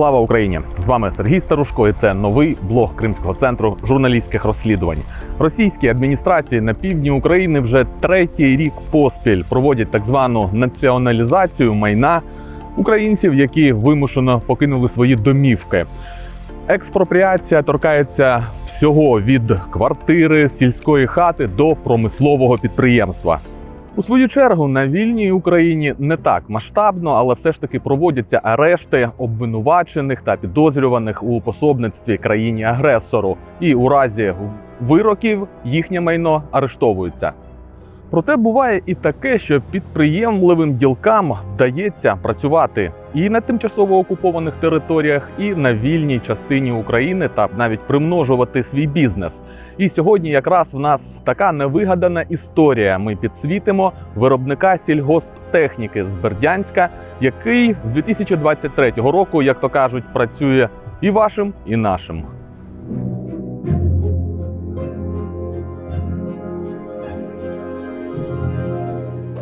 Слава Україні! З вами Сергій Старушко, і це новий блог Кримського центру журналістських розслідувань. Російські адміністрації на півдні України вже третій рік поспіль проводять так звану націоналізацію майна українців, які вимушено покинули свої домівки. Експропріація торкається всього від квартири, сільської хати до промислового підприємства. У свою чергу на вільній Україні не так масштабно, але все ж таки проводяться арешти обвинувачених та підозрюваних у пособництві країні агресору, і у разі вироків їхнє майно арештовується. Проте буває і таке, що підприємливим ділкам вдається працювати і на тимчасово окупованих територіях, і на вільній частині України та навіть примножувати свій бізнес. І сьогодні якраз в нас така невигадана історія. Ми підсвітимо виробника сільгосптехніки з Бердянська, який з 2023 року, як то кажуть, працює і вашим, і нашим.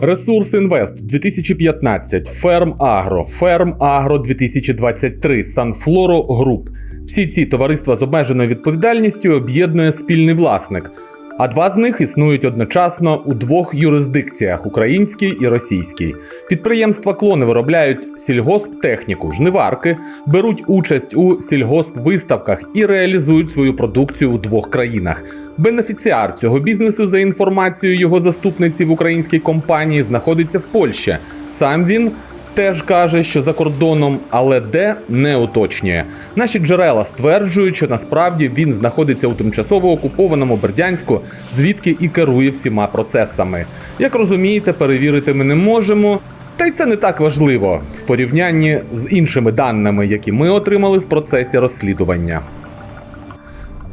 Ресурс Інвест 2015, Ферм Агро, Ферм Агро 2023, Санфлоро Груп. Всі ці товариства з обмеженою відповідальністю об'єднує спільний власник. А два з них існують одночасно у двох юрисдикціях українській і російській. Підприємства клони виробляють сільгосптехніку, жниварки, беруть участь у сільгоспвиставках і реалізують свою продукцію у двох країнах. Бенефіціар цього бізнесу, за інформацією його заступниці в українській компанії, знаходиться в Польщі. Сам він теж каже, що за кордоном, але де не уточнює. Наші джерела стверджують, що насправді він знаходиться у тимчасово окупованому Бердянську, звідки і керує всіма процесами. Як розумієте, перевірити ми не можемо. Та й це не так важливо в порівнянні з іншими даними, які ми отримали в процесі розслідування.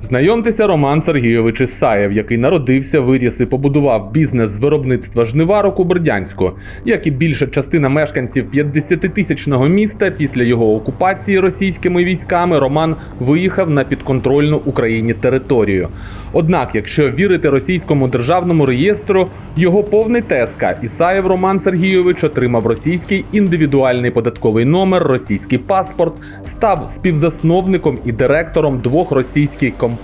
Знайомтеся, Роман Сергійович Ісаєв, який народився, виріс і побудував бізнес з виробництва жниварок у Бердянську. Як і більша частина мешканців 50-тисячного міста, після його окупації російськими військами Роман виїхав на підконтрольну Україні територію. Однак, якщо вірити російському державному реєстру, його повний теска Ісаєв Роман Сергійович отримав російський індивідуальний податковий номер, російський паспорт, став співзасновником і директором двох російських компаній,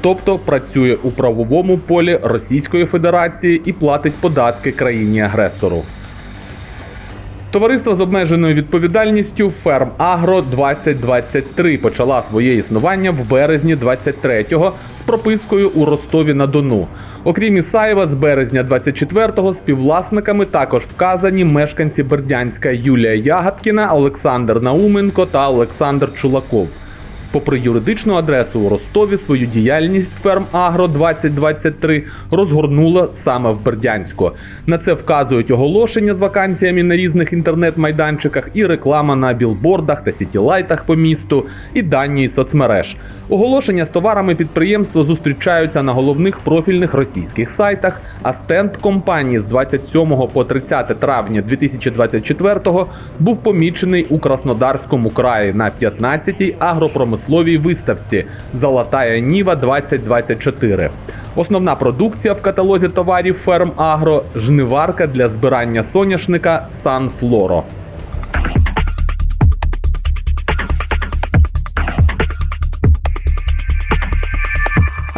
тобто працює у правовому полі Російської Федерації і платить податки країні-агресору. Товариство з обмеженою відповідальністю Ферм Агро 2023 почала своє існування в березні 23-го з пропискою у Ростові на Дону. Окрім Ісаєва, з березня 24-го співвласниками також вказані мешканці Бердянська Юлія Ягодкіна, Олександр Науменко та Олександр Чулаков. Попри юридичну адресу у Ростові, свою діяльність ферм Агро 2023 розгорнула саме в Бердянську. На це вказують оголошення з вакансіями на різних інтернет-майданчиках, і реклама на білбордах та сітілайтах по місту, і дані соцмереж. Оголошення з товарами підприємства зустрічаються на головних профільних російських сайтах. А стенд компанії з 27 по 30 травня 2024 був помічений у Краснодарському краї на 15-й агропромисловій виставці Золотая Ніва 2024. Основна продукція в каталозі товарів ферм Агро жниварка для збирання соняшника Санфлоро.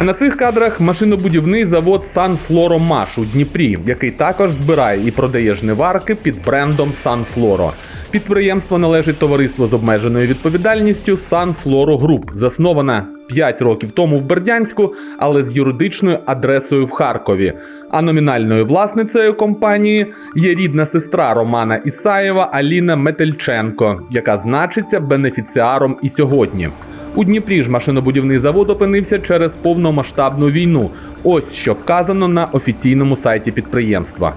А на цих кадрах машинобудівний завод Санфлоромаш у Дніпрі, який також збирає і продає жниварки під брендом Санфлоро. Підприємство належить товариству з обмеженою відповідальністю Санфлоро Груп, заснована 5 років тому в Бердянську, але з юридичною адресою в Харкові. А номінальною власницею компанії є рідна сестра Романа Ісаєва Аліна Метельченко, яка значиться бенефіціаром і сьогодні. У Дніпрі ж машинобудівний завод опинився через повномасштабну війну. Ось що вказано на офіційному сайті підприємства.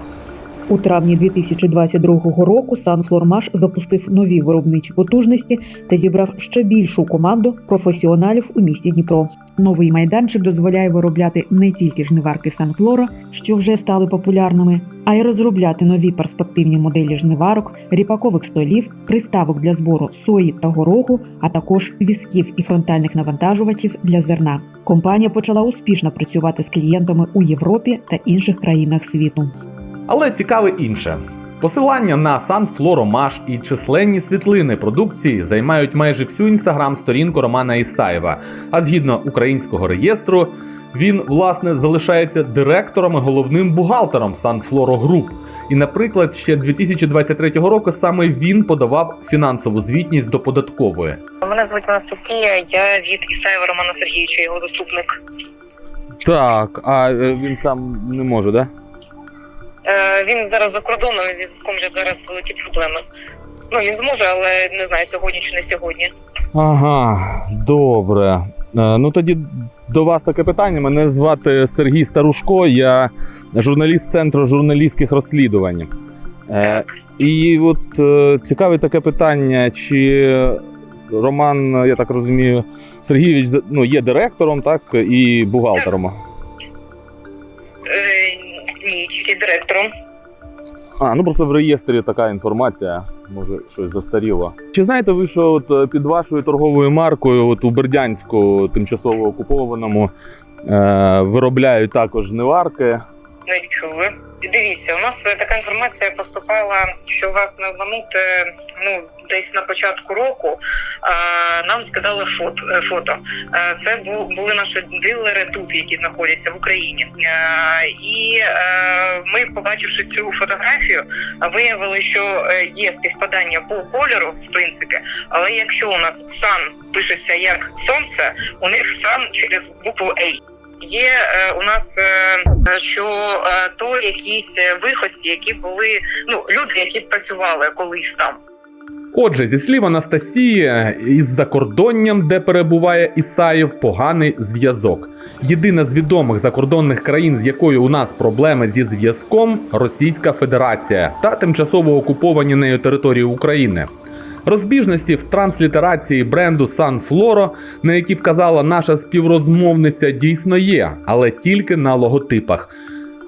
У травні 2022 року Санфлормаш запустив нові виробничі потужності та зібрав ще більшу команду професіоналів у місті Дніпро. Новий майданчик дозволяє виробляти не тільки жниварки Санфлора, що вже стали популярними, а й розробляти нові перспективні моделі жниварок, ріпакових столів, приставок для збору сої та гороху, а також візків і фронтальних навантажувачів для зерна. Компанія почала успішно працювати з клієнтами у Європі та інших країнах світу. Але цікаве інше. Посилання на Санфлоромаш і численні світлини продукції займають майже всю інстаграм-сторінку Романа Ісаєва. А згідно українського реєстру, він власне залишається директором і головним бухгалтером Санфлоро Груп. І, наприклад, ще 2023 року саме він подавав фінансову звітність до податкової. Мене звуть Анастасія, я від Ісаєва Романа Сергійовича, його заступник. Так, а він сам не може, да? Він зараз за кордоном зі зв'язком вже зараз великі проблеми. Ну він зможе, але не знаю, сьогодні чи не сьогодні. Ага, добре. Е, Ну тоді до вас таке питання. Мене звати Сергій Старушко, я журналіст Центру журналістських розслідувань. Е, Так. І от е, цікаве таке питання, чи Роман, я так розумію, Сергійович ну, є директором, так, і бухгалтером. Е, А, ну просто в реєстрі така інформація, може щось застаріло. Чи знаєте ви, що от е, під вашою торговою маркою, от у Бердянську, тимчасово окупованому, е, виробляють також неварки? Не чули. Дивіться, у нас е, така інформація поступала, що вас не обманути, ну десь на початку року е, нам скидали фото. е, фото. Е, Це були наші дилери тут, які знаходяться в Україні. Е, І е, ми, побачивши цю фотографію, виявили, що е, є співпадання по кольору, в принципі. Але якщо у нас сан пишеться як сонце, у них сан через букву А. Є е, у нас е, що е, то якісь виходці, які були ну люди, які працювали колись там. Отже, зі слів Анастасії, із закордонням, де перебуває Ісаєв, поганий зв'язок. Єдина з відомих закордонних країн, з якою у нас проблеми зі зв'язком, Російська Федерація та тимчасово окуповані нею території України. Розбіжності в транслітерації бренду Sunfloro, на які вказала наша співрозмовниця, дійсно є, але тільки на логотипах.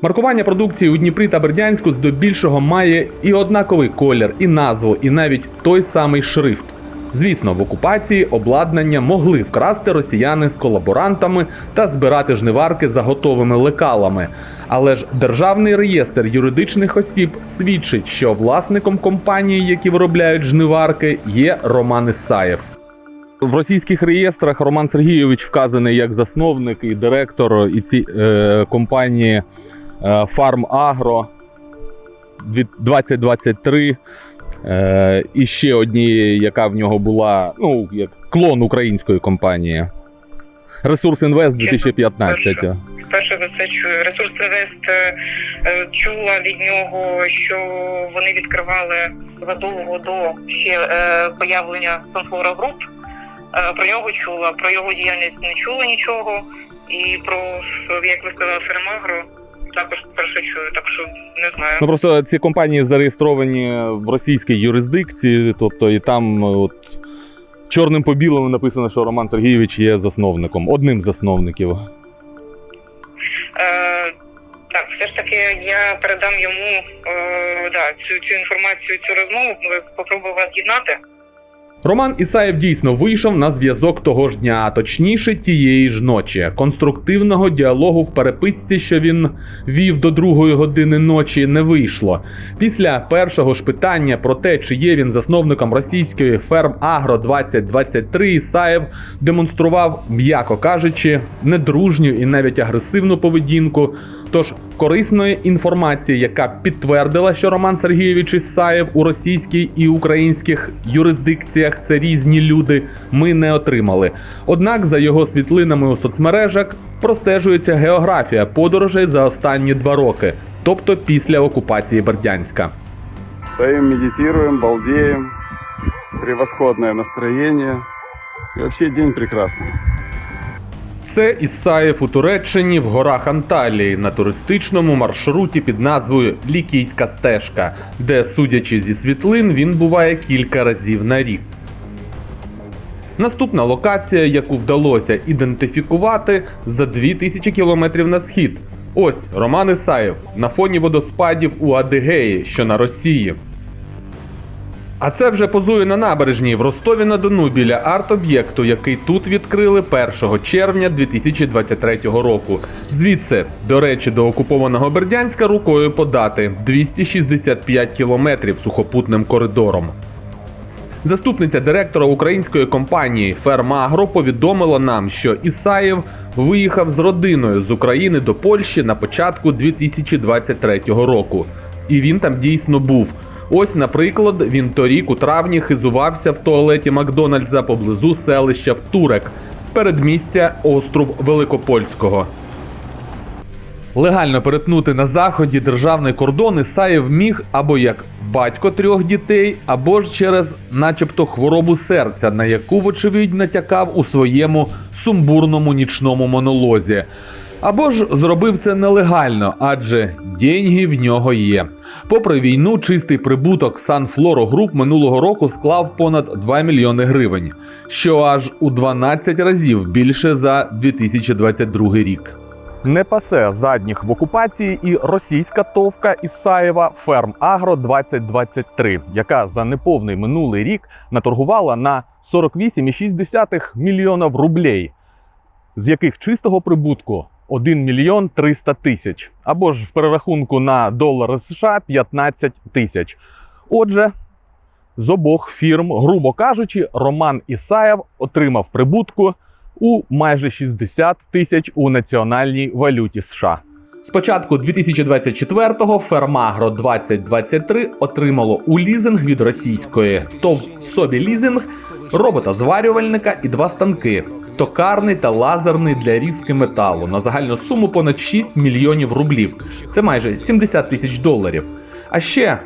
Маркування продукції у Дніпрі та Бердянську здебільшого має і однаковий колір, і назву, і навіть той самий шрифт. Звісно, в окупації обладнання могли вкрасти росіяни з колаборантами та збирати жниварки за готовими лекалами. Але ж державний реєстр юридичних осіб свідчить, що власником компанії, які виробляють жниварки, є Роман Ісаєв. В російських реєстрах Роман Сергійович вказаний як засновник і директор і ці е, компанії е, Farm 2023. Е, і ще однієї, яка в нього була, ну, як клон української компанії. Ресурс Інвест 2015. Вперше за це чую. Ресурс Інвест е, е, чула від нього, що вони відкривали задовго до ще появлення Sunflora Group. Про нього чула, про його діяльність не чула нічого. І про, як ви сказали, Фермагро також вперше чую, так що не знаю. Ну просто ці компанії зареєстровані в російській юрисдикції, тобто і там е, от чорним по білому написано, що Роман Сергійович є засновником, одним з засновників. Е, так, все ж таки я передам йому е, да, цю, цю інформацію, цю розмову, спробую вас з'єднати. Роман Ісаєв дійсно вийшов на зв'язок того ж дня, а точніше тієї ж ночі. Конструктивного діалогу в переписці, що він вів до другої години ночі, не вийшло. Після першого ж питання про те, чи є він засновником російської ферм Агро 2023, Ісаєв демонстрував, м'яко кажучи, недружню і навіть агресивну поведінку. Тож корисної інформації, яка підтвердила, що Роман Сергійович Ісаєв у російській і українських юрисдикціях це різні люди, ми не отримали. Однак за його світлинами у соцмережах простежується географія подорожей за останні два роки, тобто після окупації Бердянська. Стоим, медитируем, балдеем. Превосходное настроение. И вообще день прекрасный. Це Ісаєв у Туреччині в горах Анталії на туристичному маршруті під назвою Лікійська стежка, де, судячи зі світлин, він буває кілька разів на рік. Наступна локація, яку вдалося ідентифікувати за 2000 кілометрів на схід. Ось Роман Ісаєв на фоні водоспадів у Адигеї, що на Росії. А це вже позує на набережній в Ростові на Дону біля арт-об'єкту, який тут відкрили 1 червня 2023 року. Звідси, до речі, до окупованого Бердянська рукою подати 265 кілометрів сухопутним коридором. Заступниця директора української компанії Фермагро повідомила нам, що Ісаєв виїхав з родиною з України до Польщі на початку 2023 року. І він там дійсно був. Ось, наприклад, він торік у травні хизувався в туалеті Макдональдса поблизу селища Втурек, передмістя остров Великопольського. Легально перетнути на заході державний кордон Ісаєв міг або як батько трьох дітей, або ж через, начебто, хворобу серця, на яку, вочевидь, натякав у своєму сумбурному нічному монолозі. Або ж зробив це нелегально, адже деньги в нього є. Попри війну, чистий прибуток Санфлоро Груп минулого року склав понад 2 мільйони гривень, що аж у 12 разів більше за 2022 рік. Не пасе задніх в окупації і російська товка Ісаєва Ферм Агро 2023, яка за неповний минулий рік наторгувала на 48,6 мільйонів рублей, з яких чистого прибутку 1 мільйон 300 тисяч, або ж в перерахунку на долари США 15 тисяч. Отже, з обох фірм, грубо кажучи, Роман Ісаєв отримав прибутку у майже 60 тисяч у національній валюті США. З початку 2024-го Фермагро 2023 отримало у лізинг від російської ТОВ Собі лізинг, робота-зварювальника і два станки. Токарний та лазерний для різки металу на загальну суму понад 6 мільйонів рублів. Це майже 70 тисяч доларів. А ще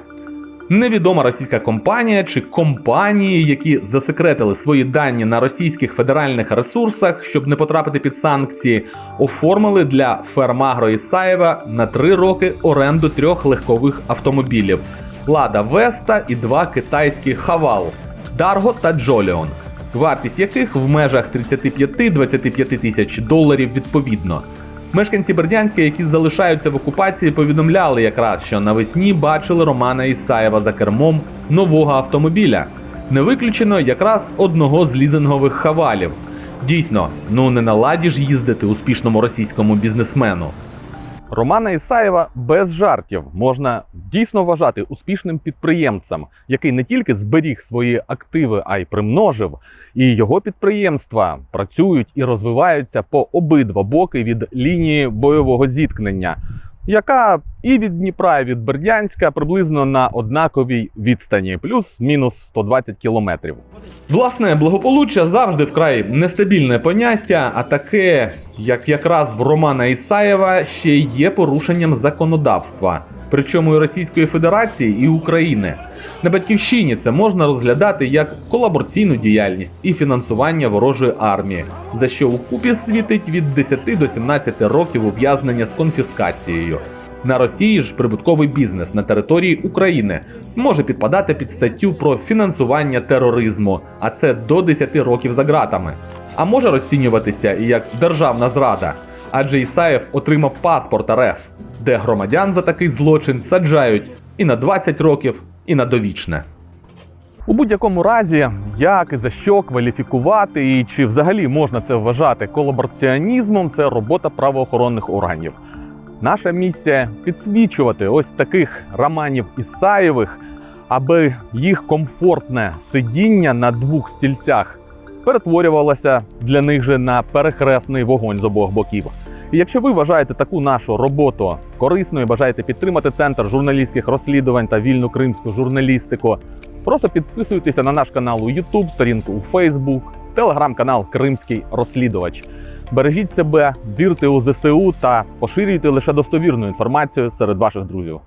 невідома російська компанія чи компанії, які засекретили свої дані на російських федеральних ресурсах, щоб не потрапити під санкції, оформили для Фермагро Ісаєва на три роки оренду трьох легкових автомобілів: Лада Веста і два китайські Хавал Дарго та Джоліон, вартість яких в межах 35-25 тисяч доларів відповідно. Мешканці Бердянська, які залишаються в окупації, повідомляли якраз, що навесні бачили Романа Ісаєва за кермом нового автомобіля. Не виключено якраз одного з лізингових хавалів. Дійсно, ну не на ладі ж їздити успішному російському бізнесмену. Романа Ісаєва без жартів можна дійсно вважати успішним підприємцем, який не тільки зберіг свої активи, а й примножив. І його підприємства працюють і розвиваються по обидва боки від лінії бойового зіткнення, яка і від Дніпра, і від Бердянська приблизно на однаковій відстані, плюс-мінус 120 кілометрів. Власне, благополуччя завжди вкрай нестабільне поняття, а таке, як якраз в Романа Ісаєва, ще є порушенням законодавства, причому і Російської Федерації, і України. На батьківщині це можна розглядати як колабораційну діяльність і фінансування ворожої армії, за що у купі світить від 10 до 17 років ув'язнення з конфіскацією. На Росії ж прибутковий бізнес на території України може підпадати під статтю про фінансування тероризму, а це до 10 років за ґратами. А може розцінюватися і як державна зрада, адже Ісаєв отримав паспорт РФ, де громадян за такий злочин саджають і на 20 років, і на довічне. У будь-якому разі, як і за що кваліфікувати, і чи взагалі можна це вважати колабораціонізмом, це робота правоохоронних органів. Наша місія підсвічувати ось таких романів Ісаєвих, аби їх комфортне сидіння на двох стільцях перетворювалося для них же на перехресний вогонь з обох боків. І якщо ви вважаєте таку нашу роботу корисною, бажаєте підтримати центр журналістських розслідувань та вільну кримську журналістику, просто підписуйтеся на наш канал у YouTube, сторінку у Facebook, телеграм-канал Кримський розслідувач. Бережіть себе, вірте у ЗСУ та поширюйте лише достовірну інформацію серед ваших друзів.